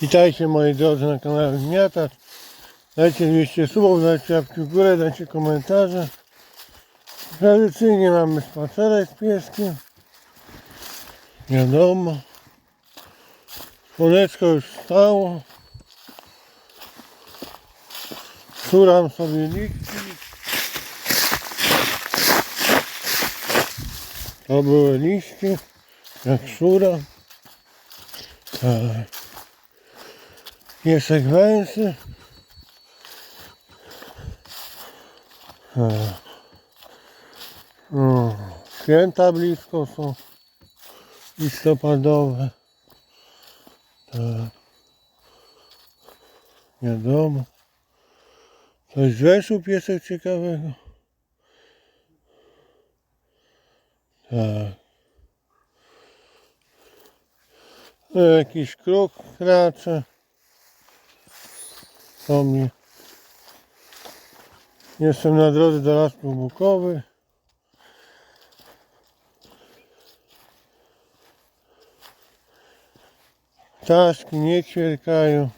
Witajcie moi drodzy na kanale Zmiatacz. Dajcie 200 subów, dajcie łapki w górę, dajcie komentarze. Tradycyjnie mamy spacerek z pieskiem. Wiadomo. Słoneczko już stało. Szuram sobie liści. To były liście, jak szuram. Tak. Piesek węsy. Tak. O, Święta blisko są. Listopadowe. Tak. Wiadomo. Coś zeszł piesek ciekawego. Tak. No, jakiś kruk kracze. To mnie. Jestem na drodze do Lasków Bukowych. Ptaszki nie ćwierkają.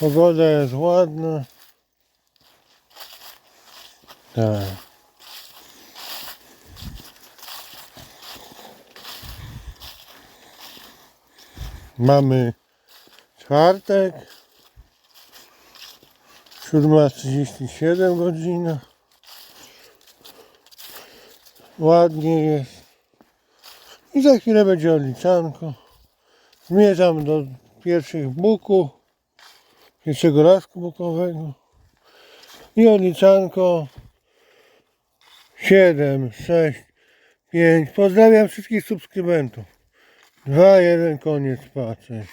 Pogoda jest ładna. Tak. Mamy czwartek. 7.37 godzina. Ładnie jest. I za chwilę będzie odliczanko. Zmierzam do pierwszych buków. Pierwszego lasku bukowego. I odliczanko 7, 6, 5. Pozdrawiam wszystkich subskrybentów. 2, 1, koniec spacer.